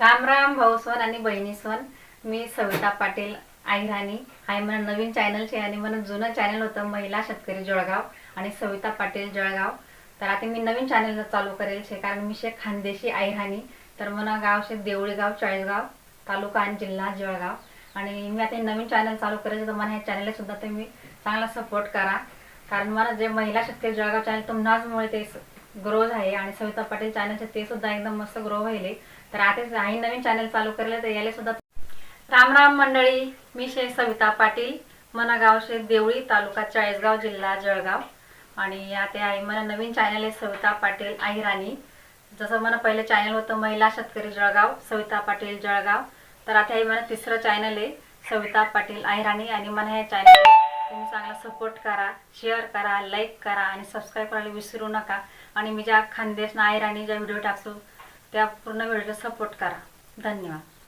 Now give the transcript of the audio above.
राम राम भाऊ सोन आणि बहिणी सोन मी सविता पाटील आहिराणी आहे म्हणून नवीन चॅनलचे आणि म्हणून जुनं चॅनल होतं महिला शेतकरी जळगाव आणि सविता पाटील जळगाव. तर आता मी नवीन चॅनल चालू करेल छे कारण मी शे खानदेशी आहिराणी तर मला गाव शे देवळीगाव चाळीसगाव तालुका आणि जिल्हा जळगाव. आणि मी आता नवीन चॅनल चालू करायचं तर मला ह्या चॅनलला सुद्धा तुम्ही चांगला सपोर्ट करा. कारण मला जे महिला शेतकरी जळगाव चॅनल तुम्हाचमुळे ते ग्रो आहे आणि सविता पाटील चॅनलचे ते सुद्धा एकदम मस्त ग्रो व्हायले. तर आता आहे नवीन चॅनल चालू केलं तर याला सुद्धा राम राम मंडळी मी शे सविता पाटील मना गाव शे देवळी तालुका चाळीसगाव जिल्हा जळगाव. आणि आता आई मला नवीन चॅनल आहे सविता पाटील आहिराणी जसं मला पहिलं चॅनल होतं महिला शेतकरी जळगाव सविता पाटील जळगाव. तर आता आई मला तिसरं चॅनल आहे सविता पाटील आहिराणी आणि मला ह्या चॅनल तुम्ही चांगला सपोर्ट करा शेअर करा लाईक करा आणि सबस्क्राईब करायला विसरू नका. आणि मी ज्या खानदेश आहिराणी ज्या व्हिडिओ टाकतो त्या पूर्ण व्हिडिओला सपोर्ट करा. धन्यवाद.